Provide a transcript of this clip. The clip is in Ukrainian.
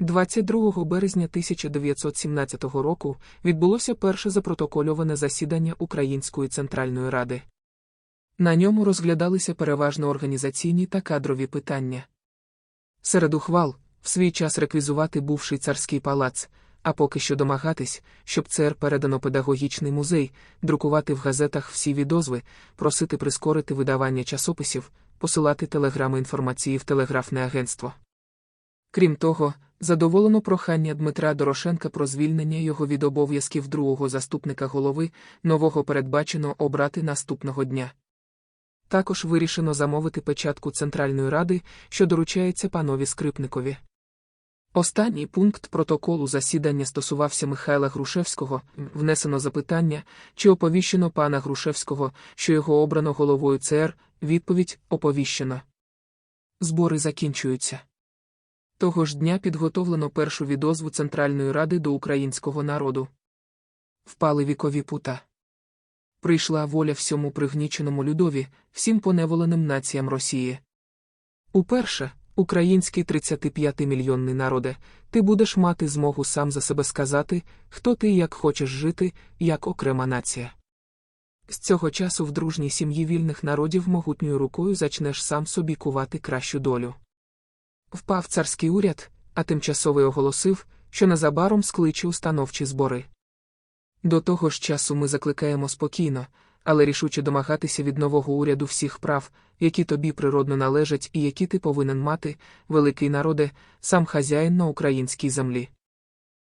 22 березня 1917 року відбулося перше запротокольоване засідання Української Центральної Ради. На ньому розглядалися переважно організаційні та кадрові питання. Серед ухвал в свій час реквізувати бувший царський палац, а поки що домагатись, щоб ЦР передано педагогічний музей, друкувати в газетах всі відозви, просити прискорити видавання часописів, посилати телеграми інформації в телеграфне агентство. Крім того, задоволено прохання Дмитра Дорошенка про звільнення його від обов'язків другого заступника голови, нового передбачено обрати наступного дня. Також вирішено замовити печатку Центральної Ради, що доручається панові Скрипникові. Останній пункт протоколу засідання стосувався Михайла Грушевського, внесено запитання, чи оповіщено пана Грушевського, що його обрано головою ЦР, відповідь оповіщено. Збори закінчуються. Того ж дня підготовлено першу відозву Центральної Ради до українського народу. Впали вікові пута. Прийшла воля всьому пригніченому людові, всім поневоленим націям Росії. Уперше, український 35-мільйонний народе, ти будеш мати змогу сам за себе сказати, хто ти як хочеш жити, як окрема нація. З цього часу в дружній сім'ї вільних народів могутньою рукою зачнеш сам собі кувати кращу долю. Впав царський уряд, а тимчасовий оголосив, що незабаром скличе установчі збори. До того ж часу ми закликаємо спокійно, але рішуче домагатися від нового уряду всіх прав, які тобі природно належать і які ти повинен мати, великий народе, сам хазяїн на українській землі.